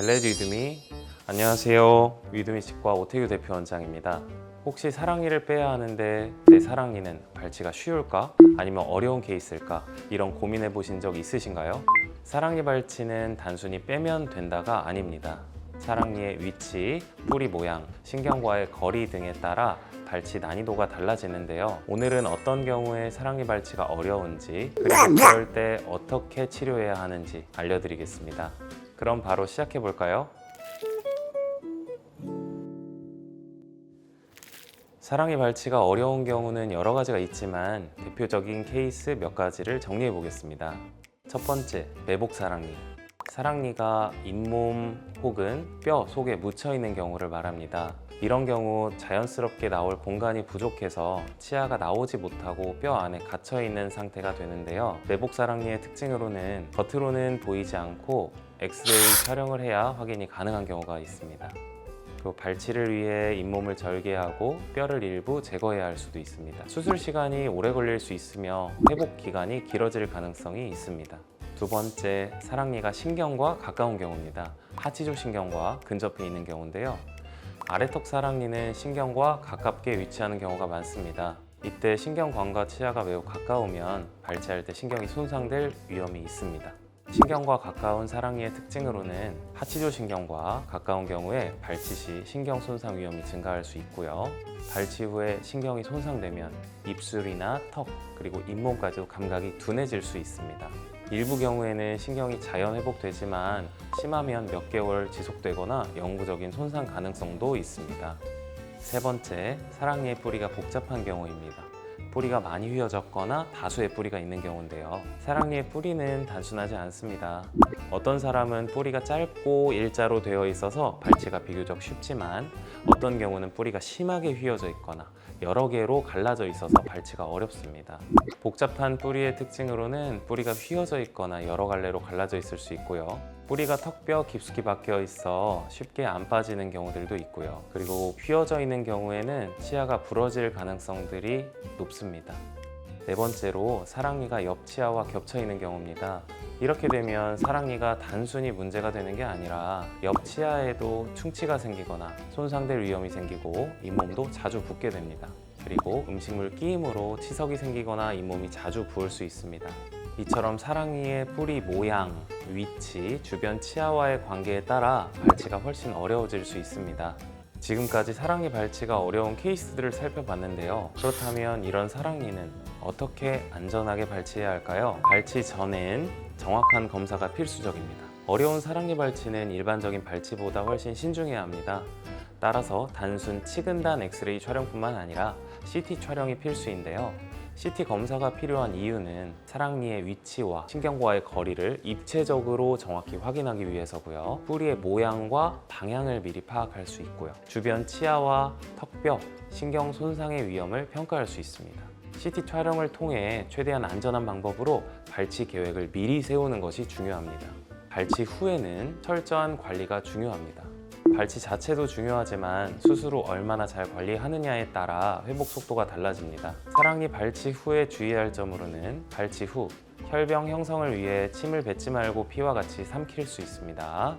벨레드 위드미 안녕하세요 위드미 치과 오태규 대표 원장입니다 혹시 사랑니를 빼야 하는데 내 사랑니는 발치가 쉬울까? 아니면 어려운 케이스일까? 이런 고민해 보신 적 있으신가요? 사랑니 발치는 단순히 빼면 된다가 아닙니다 사랑니의 위치, 뿌리 모양, 신경과의 거리 등에 따라 발치 난이도가 달라지는데요. 오늘은 어떤 경우에 사랑니 발치가 어려운지 그리고 그럴 때 어떻게 치료해야 하는지 알려드리겠습니다. 그럼 바로 시작해 볼까요? 사랑니 발치가 어려운 경우는 여러 가지가 있지만 대표적인 케이스 몇 가지를 정리해 보겠습니다. 첫 번째, 매복 사랑니. 사랑니가 잇몸 혹은 뼈 속에 묻혀 있는 경우를 말합니다. 이런 경우 자연스럽게 나올 공간이 부족해서 치아가 나오지 못하고 뼈 안에 갇혀 있는 상태가 되는데요. 매복 사랑니의 특징으로는 겉으로는 보이지 않고 엑스레이 촬영을 해야 확인이 가능한 경우가 있습니다. 그리고 발치를 위해 잇몸을 절개하고 뼈를 일부 제거해야 할 수도 있습니다. 수술 시간이 오래 걸릴 수 있으며 회복 기간이 길어질 가능성이 있습니다. 두 번째, 사랑니가 신경과 가까운 경우입니다. 하치조 신경과 근접해 있는 경우인데요. 아래턱 사랑니는 신경과 가깝게 위치하는 경우가 많습니다. 이때 신경관과 치아가 매우 가까우면 발치할 때 신경이 손상될 위험이 있습니다. 신경과 가까운 사랑니의 특징으로는 하치조 신경과 가까운 경우에 발치 시 신경 손상 위험이 증가할 수 있고요. 발치 후에 신경이 손상되면 입술이나 턱 그리고 잇몸까지도 감각이 둔해질 수 있습니다. 일부 경우에는 신경이 자연 회복되지만 심하면 몇 개월 지속되거나 영구적인 손상 가능성도 있습니다. 세 번째, 사랑니의 뿌리가 복잡한 경우입니다. 뿌리가 많이 휘어졌거나 다수의 뿌리가 있는 경우인데요. 사랑니의 뿌리는 단순하지 않습니다. 어떤 사람은 뿌리가 짧고 일자로 되어 있어서 발치가 비교적 쉽지만 어떤 경우는 뿌리가 심하게 휘어져 있거나 여러 개로 갈라져 있어서 발치가 어렵습니다. 복잡한 뿌리의 특징으로는 뿌리가 휘어져 있거나 여러 갈래로 갈라져 있을 수 있고요. 뿌리가 턱뼈 깊숙이 박혀 있어 쉽게 안 빠지는 경우들도 있고요. 그리고 휘어져 있는 경우에는 치아가 부러질 가능성들이 높습니다. 네 번째로 사랑니가 옆 치아와 겹쳐 있는 경우입니다. 이렇게 되면 사랑니가 단순히 문제가 되는 게 아니라 옆 치아에도 충치가 생기거나 손상될 위험이 생기고 잇몸도 자주 붓게 됩니다. 그리고 음식물 끼임으로 치석이 생기거나 잇몸이 자주 부을 수 있습니다. 이처럼 사랑니의 뿌리 모양, 위치, 주변 치아와의 관계에 따라 발치가 훨씬 어려워질 수 있습니다. 지금까지 사랑니 발치가 어려운 케이스들을 살펴봤는데요. 그렇다면 이런 사랑니는 어떻게 안전하게 발치해야 할까요? 발치 전엔 정확한 검사가 필수적입니다. 어려운 사랑니 발치는 일반적인 발치보다 훨씬 신중해야 합니다. 따라서 단순 치근단 엑스레이 촬영뿐만 아니라 CT 촬영이 필수인데요. CT 검사가 필요한 이유는 사랑니의 위치와 신경과의 거리를 입체적으로 정확히 확인하기 위해서고요. 뿌리의 모양과 방향을 미리 파악할 수 있고요. 주변 치아와 턱뼈, 신경 손상의 위험을 평가할 수 있습니다. CT 촬영을 통해 최대한 안전한 방법으로 발치 계획을 미리 세우는 것이 중요합니다. 발치 후에는 철저한 관리가 중요합니다. 발치 자체도 중요하지만 후 얼마나 잘 관리하느냐에 따라 회복 속도가 달라집니다. 사랑니 발치 후에 주의할 점으로는 발치 후 혈병 형성을 위해 침을 뱉지 말고 피와 같이 삼킬 수 있습니다.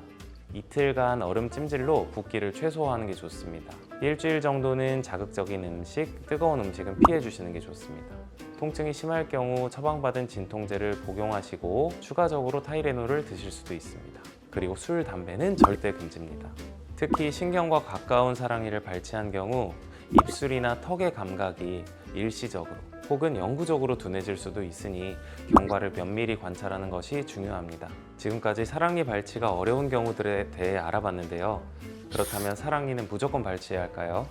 이틀간 얼음 찜질로 붓기를 최소화하는 게 좋습니다. 일주일 정도는 자극적인 음식, 뜨거운 음식은 피해 주시는 게 좋습니다. 통증이 심할 경우 처방받은 진통제를 복용하시고 추가적으로 타이레놀을 드실 수도 있습니다. 그리고 술, 담배는 절대 금지입니다. 특히 신경과 가까운 사랑니를 발치한 경우 입술이나 턱의 감각이 일시적으로 혹은 영구적으로 둔해질 수도 있으니 경과를 면밀히 관찰하는 것이 중요합니다. 지금까지 사랑니 발치가 어려운 경우들에 대해 알아봤는데요. 그렇다면 사랑니는 무조건 발치해야 할까요?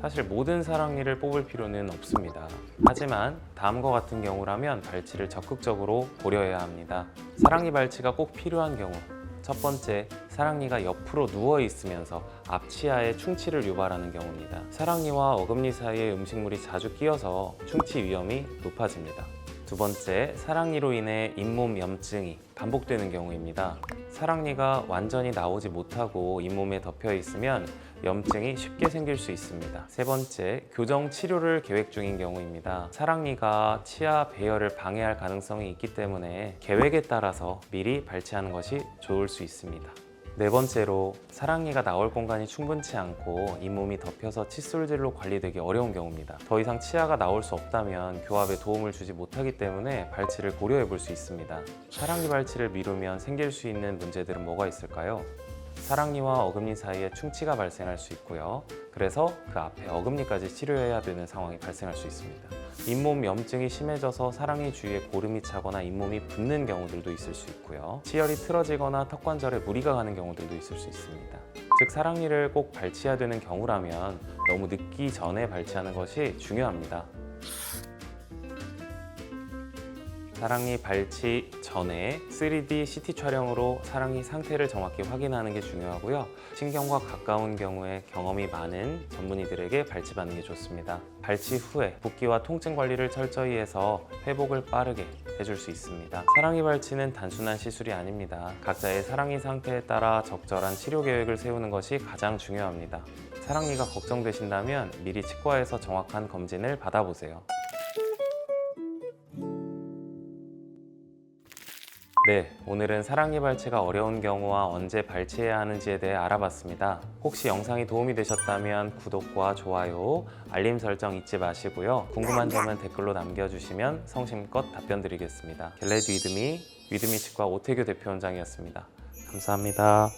사실 모든 사랑니를 뽑을 필요는 없습니다. 하지만 다음과 같은 경우라면 발치를 적극적으로 고려해야 합니다. 사랑니 발치가 꼭 필요한 경우 첫 번째, 사랑니가 옆으로 누워 있으면서 앞치아에 충치를 유발하는 경우입니다. 사랑니와 어금니 사이에 음식물이 자주 끼어서 충치 위험이 높아집니다. 두 번째, 사랑니로 인해 잇몸 염증이 반복되는 경우입니다. 사랑니가 완전히 나오지 못하고 잇몸에 덮여 있으면 염증이 쉽게 생길 수 있습니다. 세 번째, 교정 치료를 계획 중인 경우입니다. 사랑니가 치아 배열을 방해할 가능성이 있기 때문에 계획에 따라서 미리 발치하는 것이 좋을 수 있습니다. 네 번째로 사랑니가 나올 공간이 충분치 않고 잇몸이 덮여서 칫솔질로 관리되기 어려운 경우입니다. 더 이상 치아가 나올 수 없다면 교합에 도움을 주지 못하기 때문에 발치를 고려해 볼 수 있습니다. 사랑니 발치를 미루면 생길 수 있는 문제들은 뭐가 있을까요? 사랑니와 어금니 사이에 충치가 발생할 수 있고요. 그래서 그 앞에 어금니까지 치료해야 되는 상황이 발생할 수 있습니다. 잇몸 염증이 심해져서 사랑니 주위에 고름이 차거나 잇몸이 붓는 경우들도 있을 수 있고요. 치열이 틀어지거나 턱관절에 무리가 가는 경우들도 있을 수 있습니다. 즉 사랑니를 꼭 발치해야 되는 경우라면 너무 늦기 전에 발치하는 것이 중요합니다. 사랑니 발치 전에 3D CT 촬영으로 사랑니 상태를 정확히 확인하는 게 중요하고요. 신경과 가까운 경우에 경험이 많은 전문의들에게 발치받는 게 좋습니다. 발치 후에 붓기와 통증 관리를 철저히 해서 회복을 빠르게 해줄 수 있습니다. 사랑니 발치는 단순한 시술이 아닙니다. 각자의 사랑니 상태에 따라 적절한 치료 계획을 세우는 것이 가장 중요합니다. 사랑니가 걱정되신다면 미리 치과에서 정확한 검진을 받아보세요. 네, 오늘은 사랑니 발치가 어려운 경우와 언제 발치해야 하는지에 대해 알아봤습니다. 혹시 영상이 도움이 되셨다면 구독과 좋아요, 알림 설정 잊지 마시고요. 궁금한 점은 댓글로 남겨주시면 성심껏 답변 드리겠습니다. 겟레디 위드미, 위드미 치과 오태규 대표원장이었습니다. 감사합니다.